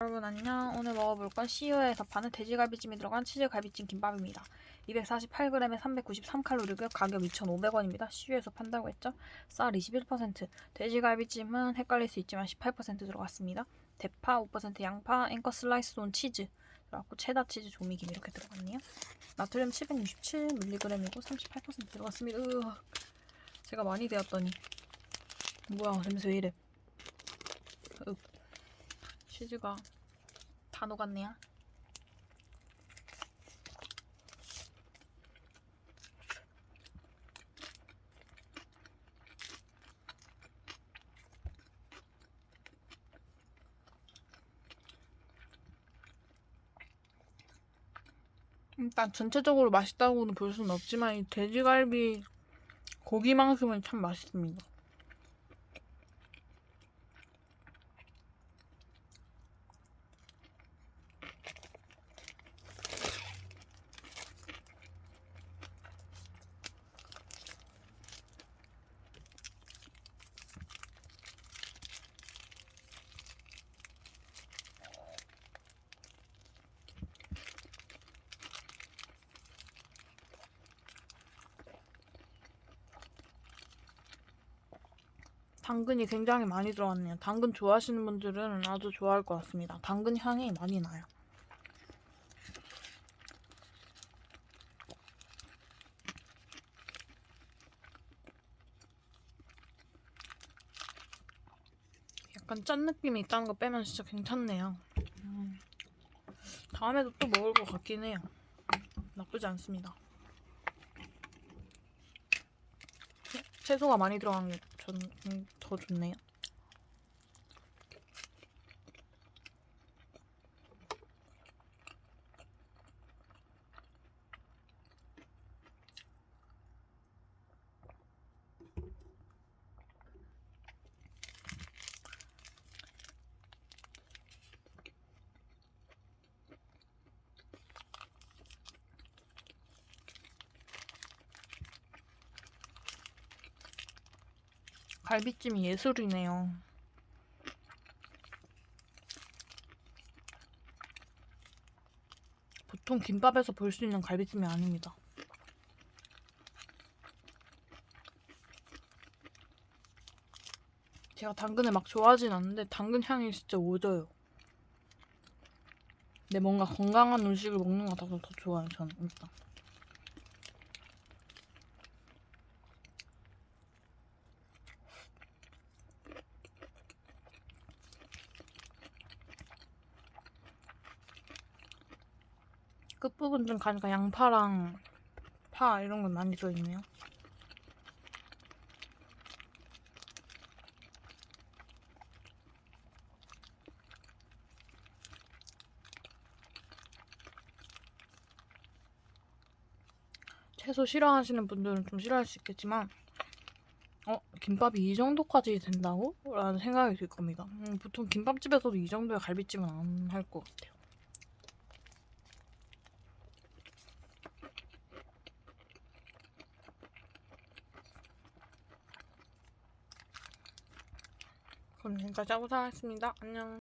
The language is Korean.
여러분 안녕. 오늘 먹어볼 건 CU에서 파는 돼지갈비찜이 들어간 치즈갈비찜 김밥입니다. 248g에 393칼로리고요. 가격 2,500원입니다. CU에서 판다고 했죠? 쌀 21%, 돼지갈비찜은 헷갈릴 수 있지만 18% 들어갔습니다. 대파 5%, 양파, 앵커 슬라이스 온 치즈, 그리고 체다 치즈 조미김 이렇게 들어갔네요. 나트륨 767mg이고 38% 들어갔습니다. 으악. 제가 많이 되었더니 뭐야 냄새 왜 이래? 으. 치즈가 다 녹았네요. 일단 전체적으로 맛있다고는 볼 수는 없지만 이 돼지갈비 고기만큼은 참 맛있습니다. 당근이 굉장히 많이 들어갔네요. 당근 좋아하시는 분들은 아주 좋아할 것 같습니다. 당근 향이 많이 나요. 약간 짠 느낌이 있다는 거 빼면 진짜 괜찮네요. 음. 다음에도 또 먹을 것 같긴 해요. 나쁘지 않습니다. 채소가 많이 들어간 게 전더 좋네요. 갈비찜이 예술이네요. 보통 김밥에서 볼 수 있는 갈비찜이 아닙니다. 제가 당근을 막 좋아하진 않는데 당근 향이 진짜 오져요. 근데 뭔가 건강한 음식을 먹는 것 같아서 더 좋아요, 저는 일단. 끝부분 좀 가니까 양파랑 파 이런 건 많이 들어있네요. 채소 싫어하시는 분들은 좀 싫어할 수 있겠지만 어? 김밥이 이 정도까지 된다고? 라는 생각이 들 겁니다. 음, 보통 김밥집에서도 이 정도의 갈비찜은 안 할 것 같아요. 그럼 지금까지 하고 살았습니다. 안녕.